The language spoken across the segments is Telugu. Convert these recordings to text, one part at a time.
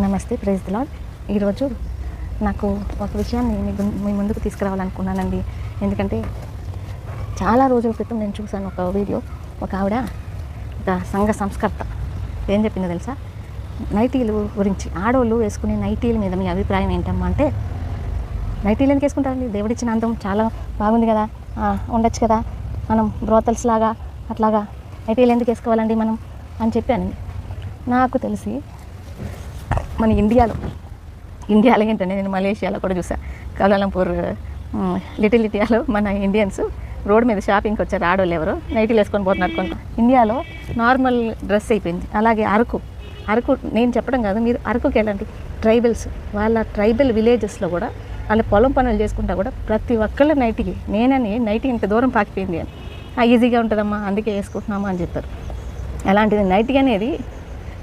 నమస్తే ప్రైజ్ ది లాడ్ ఈరోజు నాకు ఒక విషయాన్ని మీ మీ ముందుకు తీసుకురావాలనుకున్నానండి. ఎందుకంటే చాలా రోజుల క్రితం నేను చూశాను ఒక వీడియో. ఒక ఆవిడ ఒక సంఘ సంస్కర్త. ఏం చెప్పిందో తెలుసా? నైటీలు గురించి ఆడవాళ్ళు వేసుకునే నైటీల మీద మీ అభిప్రాయం ఏంటమ్మా అంటే నైటీలు ఎందుకు వేసుకుంటారండి? దేవుడిచ్చిన అందం చాలా బాగుంది కదా. ఉండొచ్చు కదా. మనం బ్రోతల్స్ లాగా అట్లాగా నైటీలు ఎందుకు వేసుకోవాలండి మనం? అని చెప్పానండి నాకు తెలిసి మన ఇండియాలో. ఇండియాలో ఏంటంటే నేను మలేషియాలో కూడా చూసాను కౌలాలంపూర్ లిటిల్ ఇండియాలో మన ఇండియన్స్ రోడ్ మీద షాపింగ్కి వచ్చారు ఆడవాళ్ళు ఎవరు. నైటీలు వేసుకొని పోతున్నారు కొంత. ఇండియాలో నార్మల్ డ్రెస్ అయిపోయింది. అలాగే అరకు. అరకు నేను చెప్పడం కాదు మీరు అరకుకి వెళ్ళండి. ట్రైబల్స్ వాళ్ళ ట్రైబల్ విలేజెస్లో కూడా వాళ్ళ పొలం పనులు చేసుకుంటా కూడా ప్రతి ఒక్కళ్ళ నైటీకి నేనని నైటీ ఇంత దూరం పాకిపోయింది అని. ఈజీగా ఉంటుందమ్మా అందుకే వేసుకుంటున్నామా అని చెప్పారు. అలాంటిది నైటీ అనేది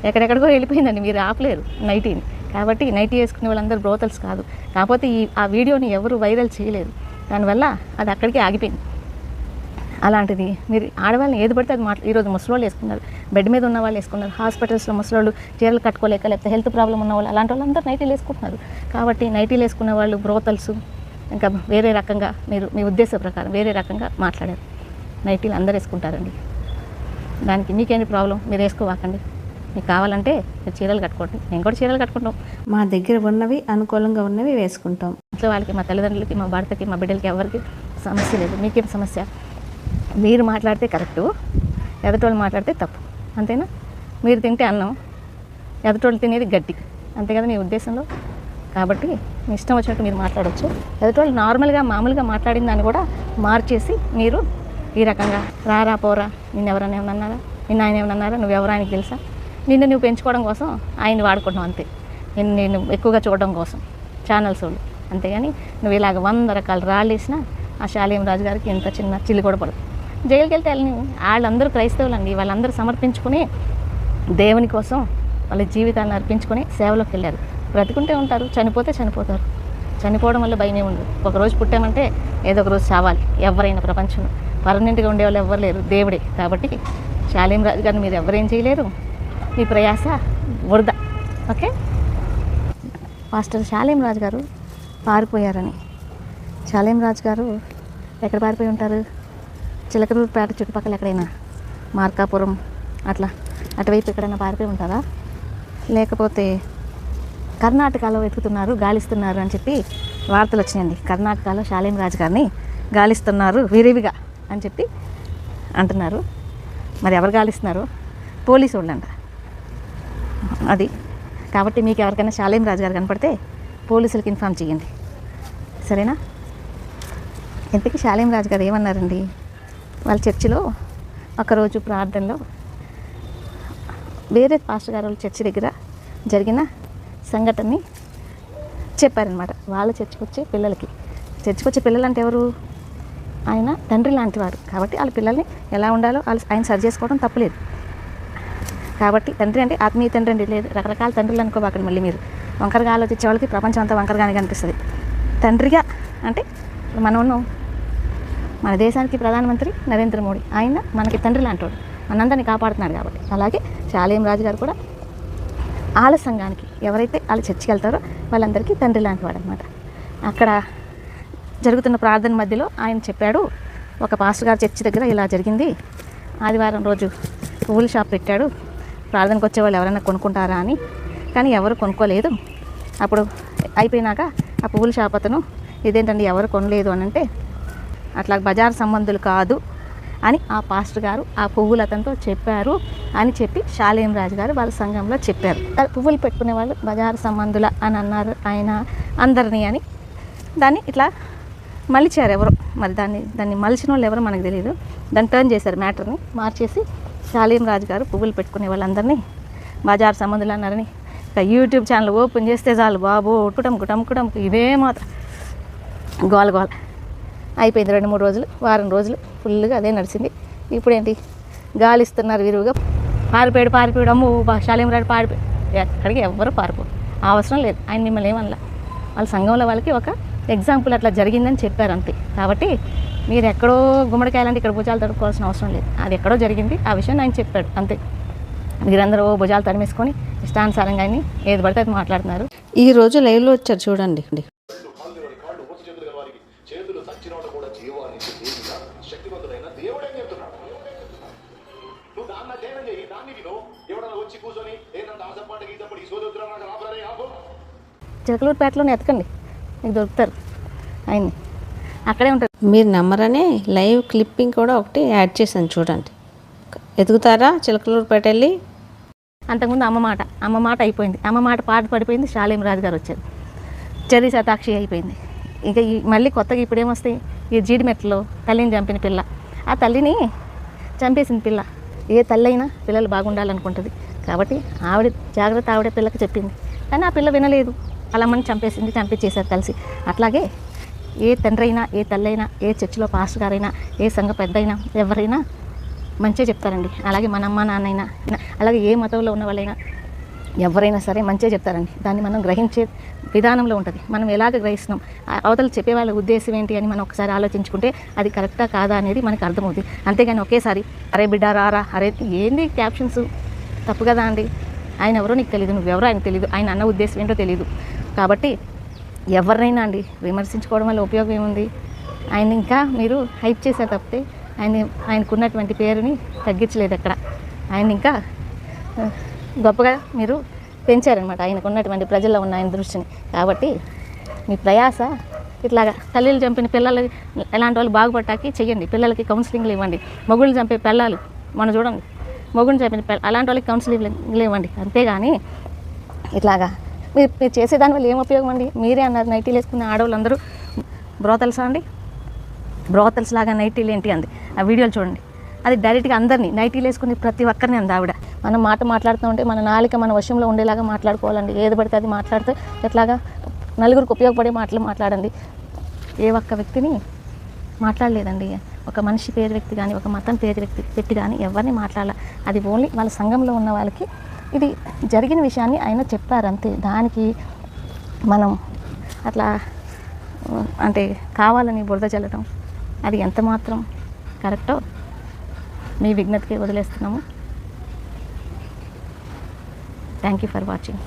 ఎక్కడెక్కడికో వెళ్ళిపోయిందండి మీరు ఆపలేరు నైటీని. కాబట్టి నైటీ వేసుకునే వాళ్ళందరూ బ్రోతల్స్ కాదు. కాకపోతే ఈ ఆ వీడియోని ఎవరు వైరల్ చేయలేదు దానివల్ల అది అక్కడికి ఆగిపోయింది. అలాంటిది మీరు ఆడవాళ్ళని ఏది పడితే అది మాట్లా ఈరోజు ముసలోళ్ళు వేసుకున్నారు. బెడ్ మీద ఉన్న వాళ్ళు వేసుకున్నారు. హాస్పిటల్స్లో ముసలోళ్ళు చీరలు కట్టుకోలేక లేకపోతే హెల్త్ ప్రాబ్లం ఉన్న వాళ్ళు అలాంటి వాళ్ళందరూ నైటీలు వేసుకుంటున్నారు. కాబట్టి నైటీలు వేసుకున్న వాళ్ళు బ్రోతల్స్ ఇంకా వేరే రకంగా మీరు మీ ఉద్దేశ ప్రకారం వేరే రకంగా మాట్లాడారు. నైటీలు అందరు వేసుకుంటారండి. దానికి మీకేంటి ప్రాబ్లం? మీరు వేసుకోవాకండి. మీకు కావాలంటే మీరు చీరలు కట్టుకోండి. నేను కూడా చీరలు కట్టుకుంటాం. మా దగ్గర ఉన్నవి అనుకూలంగా ఉన్నవి వేసుకుంటాం. ఇంట్లో వాళ్ళకి మా తల్లిదండ్రులకి మా భర్తకి మా బిడ్డలకి ఎవరికి సమస్య లేదు. మీకేం సమస్య? మీరు మాట్లాడితే కరెక్టు ఎదటోళ్ళు మాట్లాడితే తప్పు. అంతేనా? మీరు తింటే అన్నం ఎదటోళ్ళు తినేది గడ్డి. అంతే కదా మీ ఉద్దేశంలో? కాబట్టి మీ ఇష్టం వచ్చినట్టు మీరు మాట్లాడవచ్చు ఎదటోళ్ళు నార్మల్గా మామూలుగా మాట్లాడిన దాన్ని కూడా మార్చేసి మీరు ఈ రకంగా రారా పోరా నిన్ను ఎవరైనా ఏమన్నా అన్నారా? నిన్న ఆయన ఏమన్నా అన్నారా? నువ్వు ఎవరు ఆయనకి తెలుసా? నిన్ను నువ్వు పెంచుకోవడం కోసం ఆయన వాడుకుంటున్నావు అంతే. నేను నేను ఎక్కువగా చూడడం కోసం ఛానల్స్ వాళ్ళు. అంతేగాని నువ్వు ఇలాగ వంద రకాల రాళ్ళు వేసినా ఆ శాలేం రాజు గారికి ఎంత చిన్న చిల్లు కూడా పడదు. జైలుకి వెళ్తే వాళ్ళందరూ క్రైస్తవులు అండి వాళ్ళందరూ సమర్పించుకుని దేవుని కోసం వాళ్ళ జీవితాన్ని అర్పించుకొని సేవలోకి వెళ్ళారు. బ్రతుకుంటే ఉంటారు చనిపోతే చనిపోతారు. చనిపోవడం వల్ల భయమే ఉండదు. ఒక రోజు పుట్టామంటే ఏదో ఒక రోజు చావాలి ఎవరైనా ప్రపంచంలో. పర్మనెంట్గా ఉండేవాళ్ళు ఎవరు లేరు దేవుడే. కాబట్టి శాలేం రాజు గారిని మీరు ఎవరేం చేయలేరు? మీ ప్రయాస వృధ ఓకే? మాస్టర్ శాలేం రాజు గారు పారిపోయారని. శాలేం రాజు గారు ఎక్కడ పారిపోయి ఉంటారు? చిలకలూరుపేట చుట్టుపక్కల ఎక్కడైనా? మార్కాపురం అట్లా అటువైపు ఎక్కడైనా పారిపోయి ఉంటారా? లేకపోతే కర్ణాటకలో వెతుకుతున్నారు గాలిస్తున్నారు అని చెప్పి వార్తలు వచ్చినాయండి. కర్ణాటకలో శాలేం రాజు గారిని గాలిస్తున్నారు విరివిగా అని చెప్పి అంటున్నారు. మరి ఎవరు గాలిస్తున్నారు? పోలీసు వాళ్ళంట అది. కాబట్టి మీకు ఎవరికైనా శాలేం రాజు గారు కనపడితే పోలీసులకు ఇన్ఫామ్ చేయండి. సరేనా? ఇంతకీ శాలేం రాజు గారు ఏమన్నారండి? వాళ్ళ చర్చిలో ఒకరోజు ప్రార్థనలో వేరే పాస్టర్ గారు వాళ్ళ చర్చి దగ్గర జరిగిన సంఘటనని చెప్పారనమాట వాళ్ళ చర్చికి వచ్చే పిల్లలకి. చర్చికి వచ్చే పిల్లలు అంటే ఎవరు? ఆయన తండ్రి లాంటివారు కాబట్టి వాళ్ళ పిల్లల్ని ఎలా ఉండాలో వాళ్ళు ఆయన సరి చేసుకోవడం తప్పలేదు. కాబట్టి తండ్రి అంటే ఆత్మీయ తండ్రి అండి. లేదు రకరకాల తండ్రులు అనుకోబాకండి మళ్ళీ మీరు. వంకరగా ఆలోచించే వాళ్ళకి ప్రపంచం అంతా వంకరగానే కనిపిస్తుంది. తండ్రిగా అంటే మనం మన దేశానికి ప్రధానమంత్రి నరేంద్ర మోడీ. ఆయన మనకి తండ్రి లాంటివాడు మనందరినీ కాపాడుతున్నాడు కాబట్టి. అలాగే శాలేం రాజు గారు కూడా వాళ్ళ సంఘానికి ఎవరైతే వాళ్ళు చర్చికి వెళ్తారో వాళ్ళందరికీ తండ్రి లాంటివాడు అనమాట అక్కడ జరుగుతున్న ప్రార్థన మధ్యలో ఆయన చెప్పాడు ఒక పాస్టర్ గారు చర్చి దగ్గర ఇలా జరిగింది. ఆదివారం రోజు పువ్వుల షాప్ పెట్టాడు. ప్రార్థనకు వచ్చే వాళ్ళు ఎవరైనా కొనుక్కుంటారా అని. కానీ ఎవరు కొనుక్కోలేదు. అప్పుడు అయిపోయినాక ఆ పువ్వుల షాప్ అతను ఇదేంటండి ఎవరు కొనలేదు? అని అంటే అట్లా బజార్ సంబంధులు కాదు అని ఆ పాస్టర్ గారు ఆ పువ్వులు అతనితో చెప్పారు అని చెప్పి శాలేం రాజు గారు వాళ్ళ సంఘంలో చెప్పారు. పువ్వులు పెట్టుకునే వాళ్ళు బజారు సంబంధుల అని అన్నారు ఆయన అందరినీ అని. దాన్ని ఇట్లా మలిచారు ఎవరు. మరి దాన్ని దాన్ని మలిచిన వాళ్ళు ఎవరో మనకు తెలియదు దాన్ని టర్న్ చేశారు మ్యాటర్ని మార్చేసి శాలీం రాజు గారు పువ్వులు పెట్టుకునే వాళ్ళందరినీ బజార్ సంబంధులు అన్నారని ఇక యూట్యూబ్ ఛానల్ ఓపెన్ చేస్తే చాలు బాబు ఉట్టుటం కుటం కుటం ఇవే మాత్రం. గోల గోల. అయిపోయింది రెండు మూడు రోజులు వారం రోజులు ఫుల్గా అదే నడిచింది. ఇప్పుడు ఏంటి గాలిస్తున్నారు విరువుగా. పారిపోయాడు పారిపోయాడు. అమ్ము బా- రాడు పారిపోయాడు ఎక్కడికి ఎవ్వరు పారిపోరు. అవసరం లేదు ఆయన మిమ్మల్ని ఏమనలా. వాళ్ళ సంఘంలో వాళ్ళకి ఒక ఎగ్జాంపుల్ అట్లా జరిగిందని చెప్పారు అంతే. కాబట్టి మీరు ఎక్కడో గుమ్మడికాయలంటే ఇక్కడ భుజాలు తడుపుకోవాల్సిన అవసరం లేదు. అది ఎక్కడో జరిగింది. ఆ విషయం ఆయన చెప్పాడు. అంతే. మీరందరూ భుజాలు తరిమేసుకొని ఇష్టానుసారంగా ఏది పడితే అది మాట్లాడుతున్నారు. ఈ రోజు లైవ్లో వచ్చారు చూడండి. చిలకలూరుపేటలోనే ఎతకండి. మీకు దొరుకుతారు. ఆయన్ని. అక్కడే ఉంటారు మీరు నమ్మరనే లైవ్ క్లిప్పింగ్ కూడా ఒకటి యాడ్ చేశాను చూడండి. ఎదుగుతారా చిలకలూరుపేట వెళ్ళి? అంతకుముందు అమ్మ మాట అమ్మ మాట అయిపోయింది. అమ్మ మాట పాట పడిపోయింది శాలేం రాజు గారు వచ్చారు. చరి శతాక్షి అయిపోయింది. ఇక ఈ మళ్ళీ కొత్తగా ఇప్పుడు ఏమొస్తాయి ఈ జీడిమెట్లో తల్లిని చంపిన పిల్ల. ఆ తల్లిని చంపేసింది పిల్ల. ఏ తల్లి అయినా పిల్లలు బాగుండాలనుకుంటుంది. కాబట్టి ఆవిడ జాగ్రత్త ఆవిడ పిల్లకి చెప్పింది. కానీ ఆ పిల్ల వినలేదు. వాళ్ళ అమ్మని చంపేసింది చంపించేశారు కలిసి. అట్లాగే ఏ తండ్రి అయినా ఏ తల్లి అయినా ఏ చర్చిలో పాస్టర్ గారైనా ఏ సంఘ పెద్ద అయినా ఎవరైనా మంచిగా చెప్తారండి. అలాగే మన అమ్మ నాన్నైనా అలాగే ఏ మతంలో ఉన్న వాళ్ళైనా ఎవరైనా సరే మంచిగా చెప్తారండి. దాన్ని మనం గ్రహించే విధానంలో ఉంటుంది. మనం ఎలాగ గ్రహిస్తున్నాం? ఆ అవతల చెప్పే వాళ్ళ ఉద్దేశం ఏంటి అని మనం ఒకసారి ఆలోచించుకుంటే అది కరెక్టా కాదా అనేది మనకు అర్థమవుతుంది అంతేగాని ఒకేసారి అరే బిడ్డ రారా అరే ఏంది క్యాప్షన్స్? తప్పు కదా అండి. ఆయన ఎవరో నీకు తెలియదు నువ్వెవరో ఆయనకు తెలియదు ఆయన అన్న ఉద్దేశం ఏంటో తెలియదు కాబట్టి ఎవరినైనా అండి విమర్శించుకోవడం వల్ల ఉపయోగం ఏముంది? ఆయన ఇంకా మీరు హైప్ చేసే తప్పితే ఆయన ఆయనకున్నటువంటి పేరుని తగ్గించలేదు అక్కడ. ఆయన ఇంకా గొప్పగా మీరు పెంచారనమాట ఆయనకు ఉన్నటువంటి ప్రజల్లో ఉన్న ఆయన దృష్టిని. కాబట్టి మీ ప్రయాస ఇట్లాగా తల్లిలు చంపిన పిల్లలు ఎలాంటి వాళ్ళు బాగుపడటానికి చెయ్యండి. పిల్లలకి కౌన్సిలింగ్లు ఇవ్వండి. మొగుళ్ళు చంపే పిల్లలు మనం చూడండి. మొగుడిని చంపిన అలాంటి వాళ్ళకి కౌన్సిలింగ్లు ఇవ్వండి అంతేగాని ఇట్లాగా మీరు మీరు చేసే దానివల్ల ఏం ఉపయోగం అండి? మీరే అన్నారు నైటీలు వేసుకున్న ఆడవాళ్ళందరూ. బ్రోతల్సా అండి? బ్రోతల్స్ లాగా నైటీలు ఏంటి అంది. ఆ వీడియోలు చూడండి. అది డైరెక్ట్గా అందరినీ నైటీలు వేసుకుని ప్రతి ఒక్కరిని అంది ఆవిడ. మనం మాట మాట్లాడుతూ ఉంటే మన నాలిక మన వశంలో ఉండేలాగా మాట్లాడుకోవాలండి. ఏది పడితే అది మాట్లాడితే ఎట్లాగా నలుగురికి ఉపయోగపడే మాటలు మాట్లాడండి. ఏ ఒక్క వ్యక్తిని మాట్లాడలేదండి. ఒక మనిషి పేరు వ్యక్తి కానీ ఒక మతం పేరు వ్యక్తి పెట్టి కానీ ఎవరిని మాట్లాడాల. అది ఓన్లీ వాళ్ళ సంఘంలో ఉన్న వాళ్ళకి ఇది జరిగిన విషయాన్ని ఆయన చెప్పారంతే దానికి మనం అట్లా అంటే కావాలని బురద చల్లడం అది ఎంత మాత్రం కరెక్టో మీ విజ్ఞతకి వదిలేస్తున్నాము. Thank you for watching